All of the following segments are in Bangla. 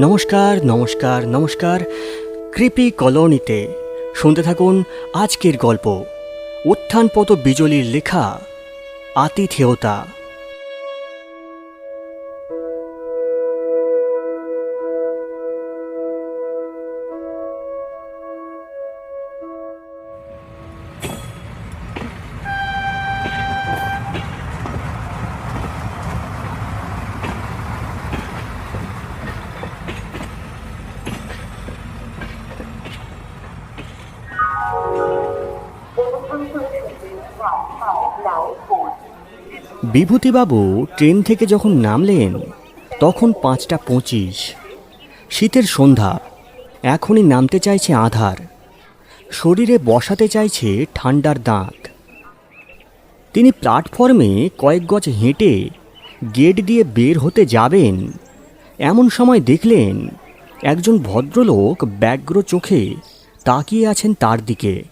নমস্কার নমস্কার নমস্কার কৃপি কলোনিতে। শুনতে থাকুন আজকের গল্প উত্থানপত বিজলির লেখা আতিথেয়তা। বিভূতিবাবু ট্রেন থেকে যখন নামলেন, তখন পাঁচটা পঁচিশ। শীতের সন্ধ্যা, এখনই নামতে চাইছে আধার। শরীরে বসাতে চাইছে ঠান্ডার দাঁত। তিনি প্ল্যাটফর্মে কয়েক গজ হেঁটে গেট দিয়ে বের হতে যাবেন। এমন সময় দেখলেন, একজন ভদ্রলোক ব্যগ্র চোখে তাকিয়ে আছেন তার দিকে।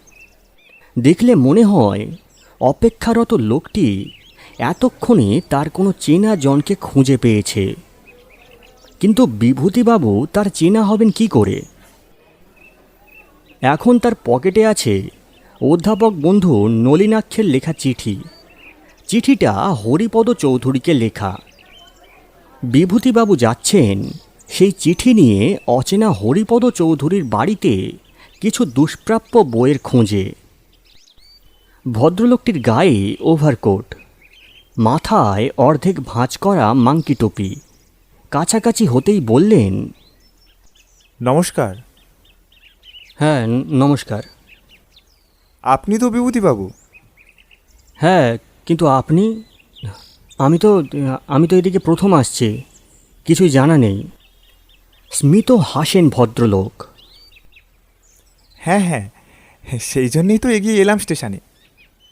দেখলে মনে হয়, অপেক্ষারত লোকটি এতক্ষণে তার কোনো চেনা জনকে খুঁজে পেয়েছে। কিন্তু বিভূতিবাবু তার চেনা হবেন কি করে? এখন তার পকেটে আছে অধ্যাপক বন্ধু নলিনাক্ষের লেখা চিঠি। চিঠিটা হরিপদ চৌধুরীকে লেখা। বিভূতিবাবু যাচ্ছেন, সেই চিঠি নিয়ে অচেনা হরিপদ চৌধুরীর বাড়িতে কিছু দুষ্প্রাপ্য বইয়ের খোঁজে। ভদ্রলোকটির গায়ে ওভারকোট। মাথায় অর্ধেক ভাঁজ করা মাংকি টুপি। কাছাকাছি হতেই বললেন নমস্কার। হ্যাঁ নমস্কার। আপনি তো বিভূতিবাবু। হ্যাঁ কিন্তু আপনি আমি তো আমি তো এদিকে প্রথম আসছি কিছুই জানা নেই। স্মিত হাসেন ভদ্রলোক। হ্যাঁ হ্যাঁ সেই জন্যেই তো এগিয়ে এলাম স্টেশনে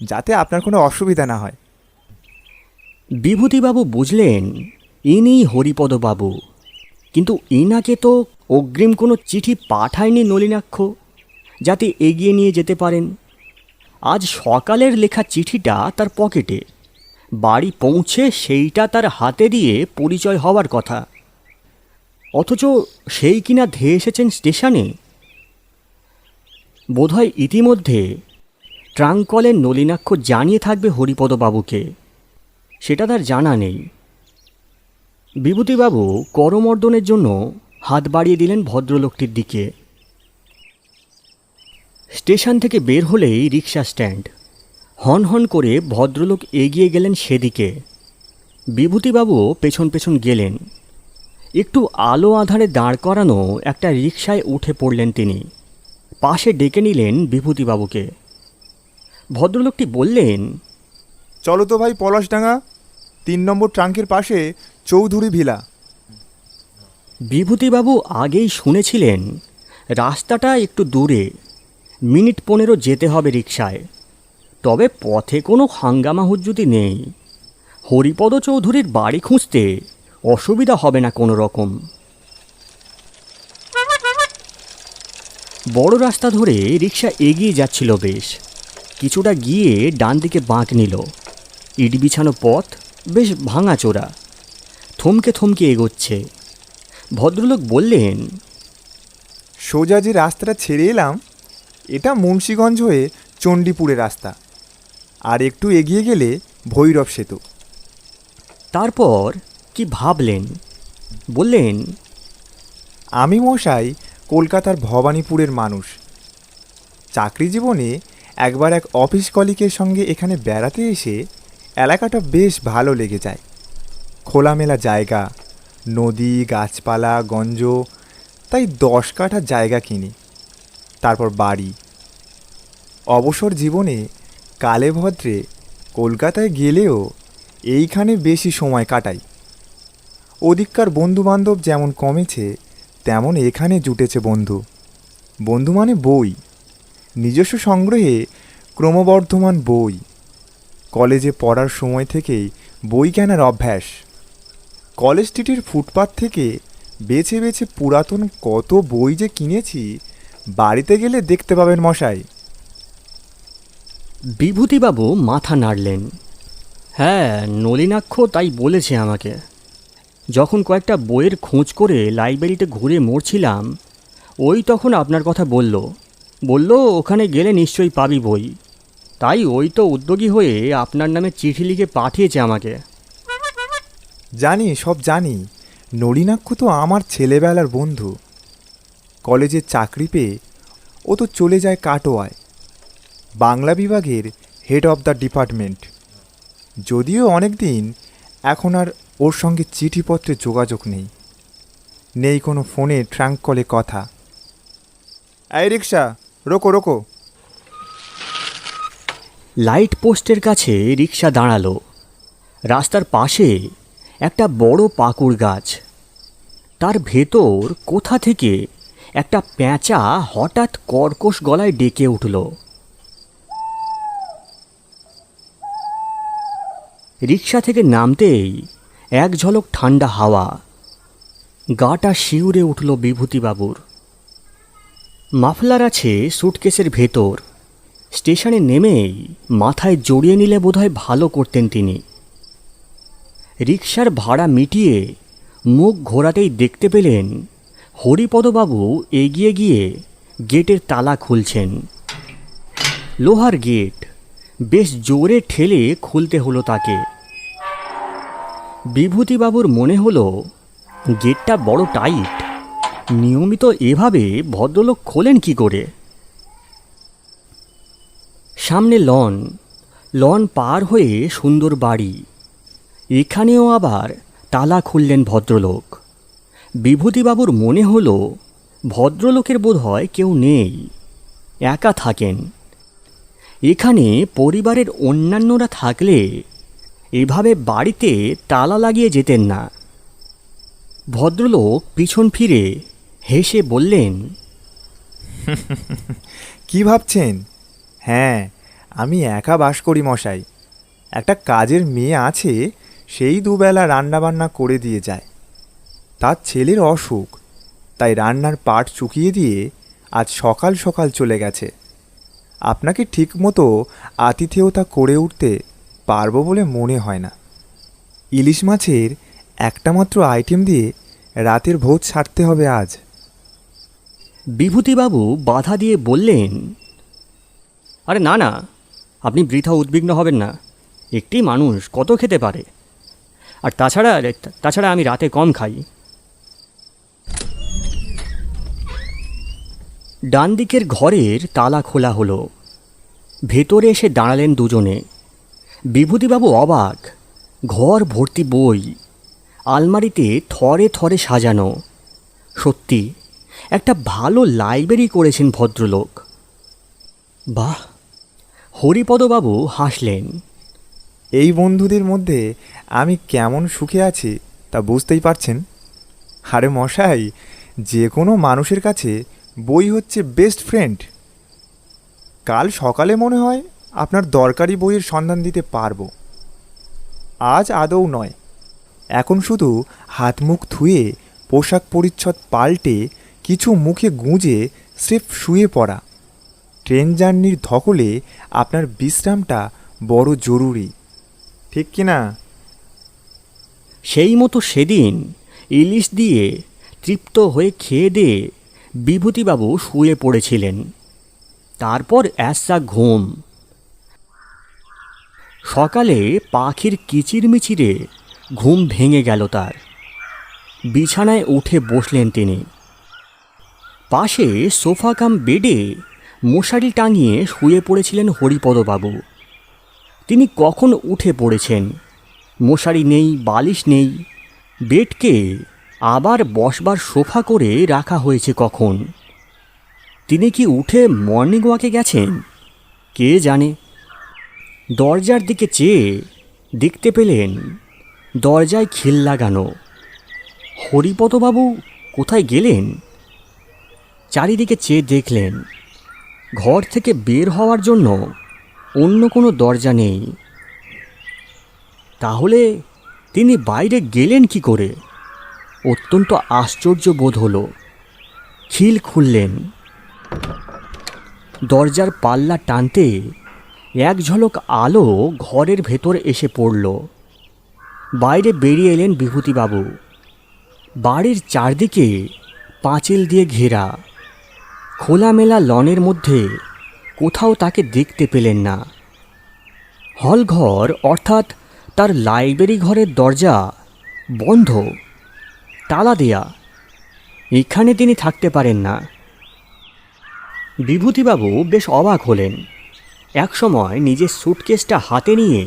যাতে আপনার কোনো অসুবিধা না হয়। বিভূতিবাবু বুঝলেন ইনি হরিপদবাবু। কিন্তু ইনাকে তো অগ্রিম কোনো চিঠি পাঠায়নি নলিনাক্ষ, যাতে এগিয়ে নিয়ে যেতে পারেন। আজ সকালের লেখা চিঠিটা তার পকেটে। বাড়ি পৌঁছে সেইটা তার হাতে দিয়ে পরিচয় হওয়ার কথা। অথচ সেই কিনা ধেয়ে এসেছেন স্টেশনে। বোধহয় ইতিমধ্যে ট্রাঙ্কলের নলিনাক্ষ জানিয়ে থাকবে হরিপদবাবুকে। সেটা তার জানা নেই। বিভূতিবাবু করমর্দনের জন্য হাত বাড়িয়ে দিলেন ভদ্রলোকটির দিকে। স্টেশন থেকে বের হলেই রিক্সা স্ট্যান্ড। হন হন করে ভদ্রলোক এগিয়ে গেলেন সেদিকে। বিভূতিবাবু পেছন পেছন গেলেন। একটু আলো আধারে দাঁড় করানো একটা রিকশায় উঠে পড়লেন তিনি। পাশে ডেকে নিলেন বিভূতিবাবুকে। ভদ্রলোকটি বললেন, চলো তো ভাই পলাশডাঙ্গা। তিন নম্বর ট্রাঙ্কের পাশে চৌধুরী ভিলা। বিভূতিবাবু আগেই শুনেছিলেন, রাস্তাটা একটু দূরে, মিনিট পনেরো যেতে হবে রিকশায়। তবে পথে কোনো হাঙ্গামা হুজ্জুতি নেই। হরিপদ চৌধুরীর বাড়ি খুঁজতে অসুবিধা হবে না কোনো রকম। বড় রাস্তা ধরে রিক্সা এগিয়ে যাচ্ছিল বেশ। কিছুটা গিয়ে ডান দিকে বাঁক নিল। ইট বিছানো পথ বেশ ভাঙাচোরা। থমকে থমকে এগোচ্ছে। ভদ্রলোক বললেন সোজা যে রাস্তাটা ছেড়ে এলাম এটা মুন্সীগঞ্জ হয়ে চণ্ডীপুরের রাস্তা। আর একটু এগিয়ে গেলে ভৈরব সেতু। তারপর কি ভাবলেন? বললেন আমি মশাই কলকাতার ভবানীপুরের মানুষ। চাকরি জীবনে একবার এক অফিস কলিকের সঙ্গে এখানে বেড়াতে এসে এলাকাটা বেশ ভালো লেগে যায়। খোলামেলা জায়গা, নদী, গাছপালা, গঞ্জ, তাই দশ কাঠা জায়গা কিনি। তারপর বাড়ি। অবসর জীবনে কালে ভদ্রে কলকাতায় গেলেও এইখানে বেশি সময় কাটাই। ওদিককার বন্ধুবান্ধব যেমন কমেছে, তেমন এখানে জুটেছে বন্ধু। বন্ধু মানে বই। নিজস্ব সংগ্রহে ক্রমবর্ধমান বই। কলেজে পড়ার সময় থেকেই বই কেনার অভ্যাস। কলেজ স্ট্রিটের ফুটপাথ থেকে বেছে বেছে পুরাতন কত বই যে কিনেছি, বাড়িতে গেলে দেখতে পাবেন মশাই। বিভূতিবাবু মাথা নাড়লেন। হ্যাঁ নলিনাক্ষ তাই বলেছে আমাকে। যখন কয়েকটা বইয়ের খোঁজ করে লাইব্রেরিতে ঘুরে মরছিলাম, ওই তখন আপনার কথা বলল। বলল, ওখানে গেলে নিশ্চয়ই পাবি বই। তাই ওই তো উদ্যোগী হয়ে আপনার নামে চিঠি লিখে পাঠিয়েছে আমাকে। জানি, সব জানি। নলিনাক্ষ তো আমার ছেলেবেলার বন্ধু। কলেজে চাকরি পেয়ে ও তো চলে যায় কাটোয়ায়। বাংলা বিভাগের হেড অফ দ্য ডিপার্টমেন্ট যদিও অনেক দিন এখন আর ওর সঙ্গে চিঠিপত্রে যোগাযোগ নেই। নেই কোনো ফোনে ট্রাঙ্ক কলে কথা। এই রিক্সা, রোকো রোকো। লাইট পোস্টের কাছে রিক্সা দাঁড়াল। রাস্তার পাশে একটা বড় পাকুড় গাছ। তার ভেতর কোথা থেকে একটা প্যাঁচা হঠাৎ কর্কশ গলায় ডেকে উঠল। রিক্সা থেকে নামতেই এক ঝলক ঠান্ডা হাওয়া। গাটা শিউরে উঠল বিভূতিবাবুর। মাফলার আছে সুটকেসের ভেতর। স্টেশনে নেমেই মাথায় জড়িয়ে নিলে বোধহয় ভালো করতেন তিনি। রিক্সার ভাড়া মিটিয়ে মুখ ঘোরাতেই দেখতে পেলেন হরিপদবাবু এগিয়ে গিয়ে গেটের তালা খুলছেন। লোহার গেট বেশ জোরে ঠেলে খুলতে হলো তাকে। বিভূতিবাবুর মনে হলো, গেটটা বড় টাইট। নিয়মিত এভাবে ভদ্রলোক খোলেন কি করে? সামনে লন লন পার হয়ে সুন্দর বাড়ি। এখানেও আবার তালা খুললেন ভদ্রলোক। বিভূতিবাবুর মনে হলো, ভদ্রলোকের বোধ হয় কেউ নেই, একা থাকেন। এখানে পরিবারের অন্যান্যরা থাকলে এভাবে বাড়িতে তালা লাগিয়ে যেতেন না। ভদ্রলোক পিছন ফিরে হেসে বললেন, কি ভাবছেন? হ্যাঁ আমি একা বাস করি, মশাই। একটা কাজের মেয়ে আছে, সেই দুবেলা রান্নাবান্না করে দিয়ে যায়। তার ছেলের অসুখ, তাই রান্নার পাট চুকিয়ে দিয়ে আজ সকাল সকাল চলে গেছে। আপনাকে ঠিকমতো আতিথেয়তা করে উঠতে পারব বলে মনে হয় না। ইলিশ মাছের একটা মাত্র আইটেম দিয়ে রাতের ভোজ ছাড়তে হবে আজ। বিভূতিবাবু বাধা দিয়ে বললেন, আরে না না আপনি বৃথা উদ্বিগ্ন হবেন না। একটি মানুষ কত খেতে পারে? আর তাছাড়া তাছাড়া আমি রাতে কম খাই। ডান দিকের ঘরের তালা খোলা হলো। ভেতরে এসে দাঁড়ালেন দুজনে। বিভূতিবাবু অবাক। ঘর ভর্তি বই। আলমারিতে থরে থরে সাজানো। সত্যি, একটা ভালো লাইব্রেরি করেছেন ভদ্রলোক। বাহ! হরিপদবাবু হাসলেন। এই বন্ধুদের মধ্যে আমি কেমন সুখে আছি তা বুঝতেই পারছেন? আরে মশাই, যে কোনো মানুষের কাছে বই হচ্ছে বেস্ট ফ্রেন্ড কাল সকালে মনে হয় আপনার দরকারি বইয়ের সন্ধান দিতে পারব। আজ আদৌ নয়। এখন শুধু হাত মুখ ধুয়ে পোশাক পরিচ্ছদ পাল্টে কিছু মুখে গুঁজে স্রেফ শুয়ে পড়া। ট্রেন জার্নির ধকলে আপনার বিশ্রামটা বড় জরুরি। ঠিক কি না? সেই মতো সেদিন ইলিশ দিয়ে তৃপ্ত হয়ে খেয়ে দিয়ে বিভূতিবাবু শুয়ে পড়েছিলেন। তারপর অ্যাসা ঘুম। সকালে পাখির কিচিরমিচিরে ঘুম ভেঙে গেল তার। বিছানায় উঠে বসলেন তিনি। পাশে সোফা কাম বেডে মশারি টাঙিয়ে শুয়ে পড়েছিলেন হরিপদবাবু। তিনি কখন উঠে পড়েছেন? মশারি নেই, বালিশ নেই, বেডকে আবার বসবার সোফা করে রাখা হয়েছে কখন? তিনি কি উঠে মর্নিং ওয়াকে গেছেন? কে জানে? দরজার দিকে চেয়ে দেখতে পেলেন দরজায় খিল লাগানো। হরিপদবাবু কোথায় গেলেন? চারিদিকে চেয়ে দেখলেন। ঘর থেকে বের হওয়ার জন্য অন্য কোনো দরজা নেই। তাহলে তিনি বাইরে গেলেন কি করে? অত্যন্ত আশ্চর্য বোধ হলো। খিল খুললেন। দরজার পাল্লা টানতে এক ঝলক আলো ঘরের ভেতর এসে পড়ল। বাইরে বেরিয়ে এলেন বিভূতিবাবু। বাড়ির চারদিকে পাঁচিল দিয়ে ঘেরা। খোলামেলা লনের মধ্যে কোথাও তাকে দেখতে পেলেন না। হলঘর অর্থাৎ তার লাইব্রেরি ঘরের দরজা বন্ধ, তালা দেয়া, এখানে তিনি থাকতে পারেন না। বিভূতিবাবু বেশ অবাক হলেন। একসময় নিজের সুটকেসটা হাতে নিয়ে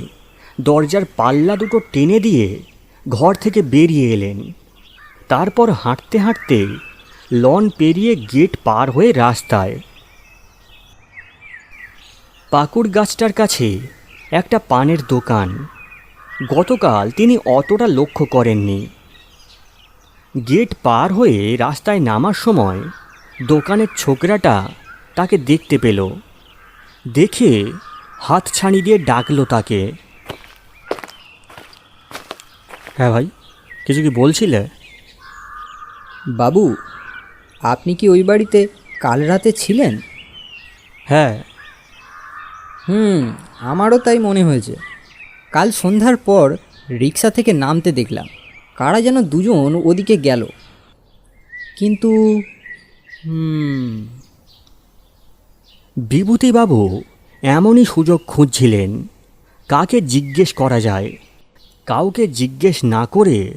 দরজার পাল্লা দুটো টেনে দিয়ে ঘর থেকে বেরিয়ে এলেন। তারপর হাঁটতে হাঁটতে লন পেরিয়ে গেট পার হয়ে রাস্তায়। পাকুড় গাছটার কাছে একটা পানের দোকান। গতকাল তিনি অতটা লক্ষ্য করেননি। গেট পার হয়ে রাস্তায় নামার সময় দোকানের ছোকরাটা তাকে দেখতে পেল। দেখে হাত ছানি দিয়ে ডাকলো তাকে। হ্যাঁ ভাই কিছু কি বলছিলে? বাবু আপনি কি ওই বাড়িতে কাল রাতে ছিলেন? হ্যাঁ। হুম আমারও তাই মনে হয়েছে। কাল সন্ধ্যার পর রিক্সা থেকে নামতে দেখলাম। কারা যেন দুজন ওদিকে গেল। কিন্তু হুম। বিভূতিবাবু এমনই সুযোগ খুঁজছিলেন। কাকে জিজ্ঞেস করা যায়? কাউকে জিজ্ঞেস না করে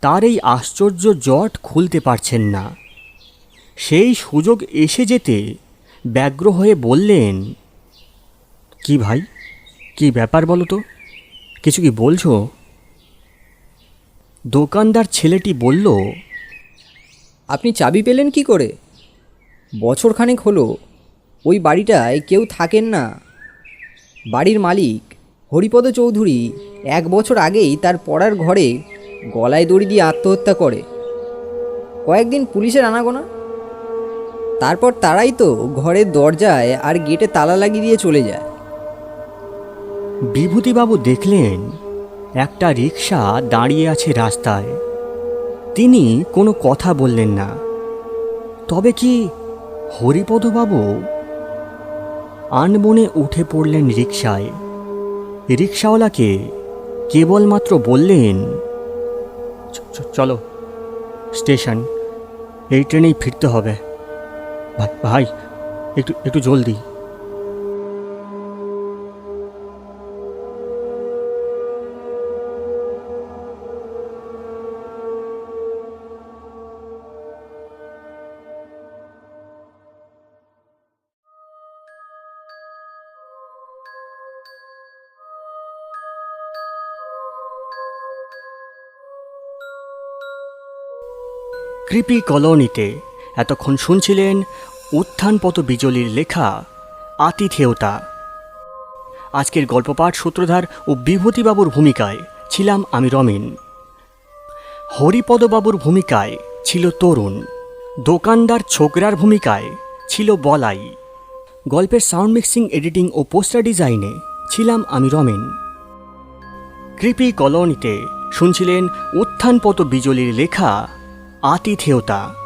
তার এই আশ্চর্য জট খুলতে পারছেন না। সেই সুযোগ এসে যেতে ব্যগ্র হয়ে বললেন, কি ভাই? কি ব্যাপার বলো তো? কিছু কি বলছো? দোকানদার ছেলেটি বলল, আপনি চাবি পেলেন কি করে? বছরখানেক হলো, ওই বাড়িটায় কেউ থাকেন না। বাড়ির মালিক হরিপদ চৌধুরী এক বছর আগেই তার পড়ার ঘরে গলায় দড়ি দিয়ে আত্মহত্যা করে। কয়েকদিন পুলিশের আনাগোনা তারপর তারাই তো ঘরের দরজায় আর গেটে তালা লাগিয়ে দিয়ে চলে যায়। বিভূতিবাবু দেখলেন একটা রিক্সা দাঁড়িয়ে আছে রাস্তায়। তিনি কোনো কথা বললেন না। তবে কি হরিপদবাবু আনবনে উঠে পড়লেন রিক্সায় রিক্সাওয়ালাকে কেবলমাত্র বললেন, "চ- চ- চলো, স্টেশন, এই ট্রেনেই ফিরতে হবে। ভাই একটু একটু জলদি। কৃপি কলোনিতে এতক্ষণ শুনছিলেন উত্থানপত বিজলির লেখা আতিথেয়তা। আজকের গল্পপাঠ সূত্রধার ও বিভূতিবাবুর ভূমিকায় ছিলাম আমি রমিন। হরিপদবাবুর ভূমিকায় ছিল তরুণ। দোকানদার ছোকরার ভূমিকায় ছিল বলাই। গল্পের সাউন্ড মিক্সিং, এডিটিং ও পোস্টার ডিজাইনে ছিলাম আমি রমেন। কৃপি কলোনিতে শুনছিলেন উত্থানপত বিজলির লেখা আতিথেয়তা।